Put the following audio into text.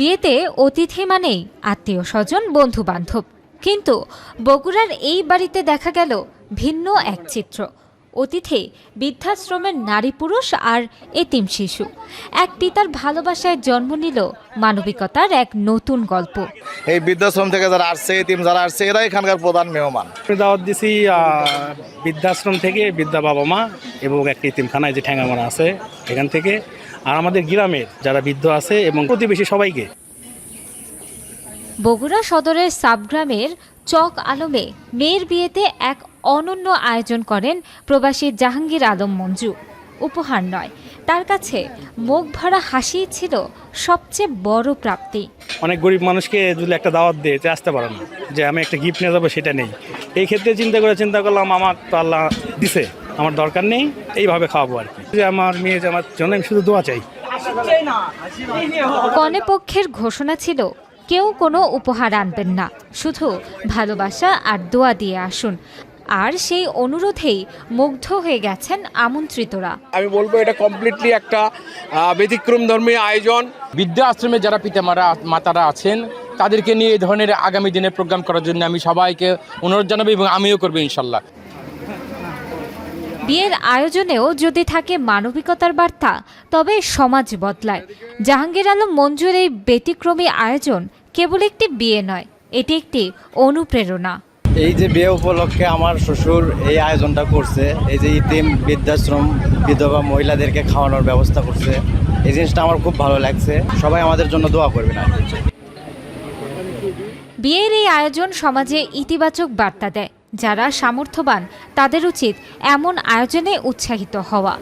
বিয়েতে অতিথি মানেই আত্মীয় স্বজন বন্ধু বান্ধব কিন্তু বগুড়ার এই বাড়িতে দেখা গেল ভিন্ন এক চিত্র। অতিথি বৃদ্ধাশ্রমের নারী পুরুষ আর এতিম শিশু। এক পিতার ভালোবাসায় জন্ম নিল মানবিকতার এক নতুন গল্প। এই বৃদ্ধাশ্রম থেকে যারা আসছে এতিম যারা আসছে এরা এখানকার প্রধান মেহমান। দাওয়াত দিছি বৃদ্ধাশ্রম থেকে বৃদ্ধা বাবা মা এবং একটা ইতিমখানায় যে ঠ্যাঙ্গামারা আছে এখান থেকে। আর আমাদের গ্রামের যারা বৃদ্ধ আছে এবং প্রতিবেশী সবাইকে। বগুড়া সদরের সাবগ্রামের চক আলমে মেয়ের বিয়েতে এক অনন্য আয়োজন করেন প্রবাসী জাহাঙ্গীর আলম মঞ্জু। উপহার নয় তার কাছে মুখ ভরা হাসি ছিল সবচেয়ে বড় প্রাপ্তি। অনেক গরিব মানুষকে যদি একটা দাওয়াত দিয়ে যে আসতে পারে না যে আমি একটা গিফট নিয়ে যাব সেটা নেই। এই ক্ষেত্রে চিন্তা করে চিন্তা করলাম আমার তো আল্লাহ দিছে আমার দরকার নেই এইভাবে খাওয়াবো আর কি। যে আমার মেয়ে যে আমার জন্য আমি শুধু দোয়া চাই। কনে পক্ষের ঘোষণা ছিল কেউ কোনো উপহার আনবেন না শুধু ভালোবাসা আর দোয়া দিয়ে আসুন। আর সেই অনুরোধেই মুগ্ধ হয়ে গেছেন আমন্ত্রিতরা। আমি বলব এটা কমপ্লিটলি একটা ব্যতিক্রম ধর্মী আয়োজন। বৃদ্ধা আশ্রমে যারা পিতামারা মাতারা আছেন তাদেরকে নিয়ে এই ধরনের আগামী দিনে প্রোগ্রাম করার জন্য আমি সবাইকে অনুরোধ জানাব এবং আমিও করব ইনশাল্লাহ। বিয়ের আয়োজনেও যদি থাকে মানবিকতার বার্তা তবে সমাজ বদলায়। জাহাঙ্গীর আলম মঞ্জুর এই ব্যতিক্রমী আয়োজন কেবল একটি বিয়ে নয় এটি একটি অনুপ্রেরণা। এই যে বিয়ে উপলক্ষে আমার শ্বশুর এই আয়োজনটা করছে, এই যে ইতিম বৃদ্ধাশ্রম বিধবা মহিলাদেরকে খাওয়ানোর ব্যবস্থা করছে, এই জিনিসটা আমার খুব ভালো লাগছে। সবাই আমাদের জন্য দোয়া করবেন আর। বিয়ের এই আয়োজন সমাজে ইতিবাচক বার্তা দেয়। যারা সামর্থ্যবান, তাদের উচিত এমন আয়োজনে উৎসাহিত হওয়া।